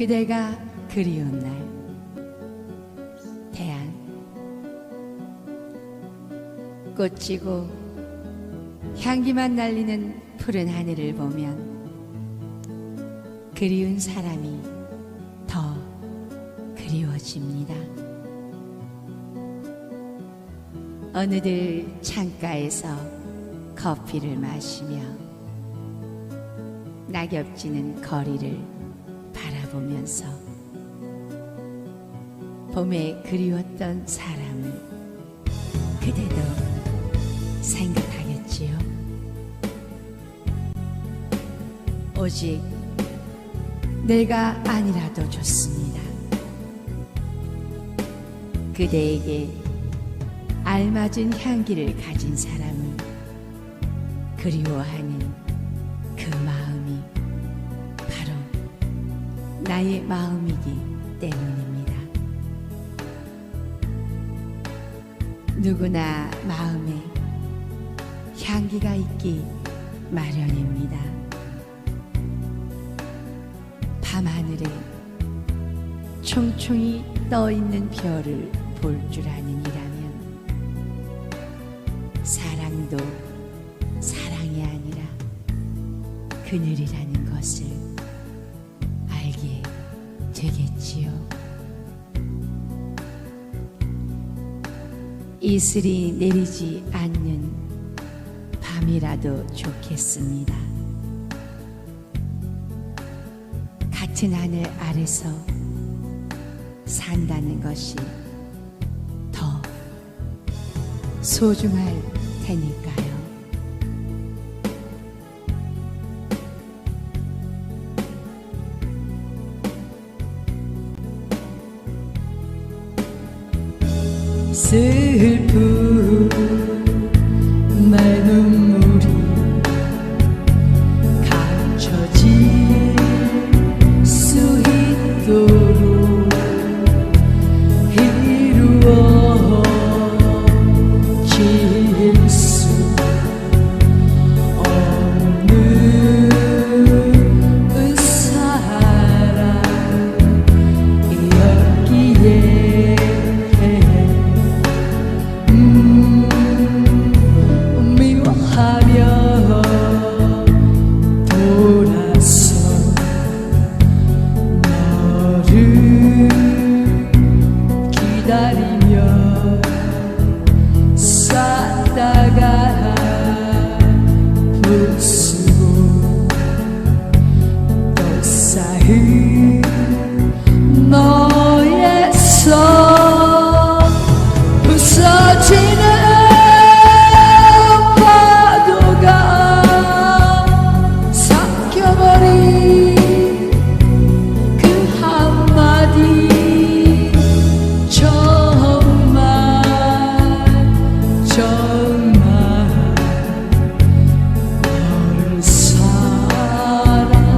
그대가 그리운 날 태안 꽃 지고 향기만 날리는 푸른 하늘을 보면 그리운 사람이 더 그리워집니다. 어느들 창가에서 커피를 마시며 낙엽지는 거리를 바라보면서 봄에 그리웠던 사람을 그대도 생각하겠지요. 오직 내가 아니라도 좋습니다. 그대에게 알맞은 향기를 가진 사람을 그리워하는 나의 마음이기 때문입니다. 누구나 마음에 향기가 있기 마련입니다. 밤하늘에 총총히 떠 있는 별을 볼 줄 아는 이라면 사랑도 사랑이 아니라 그늘이라는 것을 되겠지요. 이슬이 내리지 않는 밤이라도 좋겠습니다. 같은 하늘 아래서 산다는 것이 더 소중할 테니까요. 슬픈 그 너에서 부서지는 파도가 삼켜버린 그 한마디 정말 정말 너를 사랑했어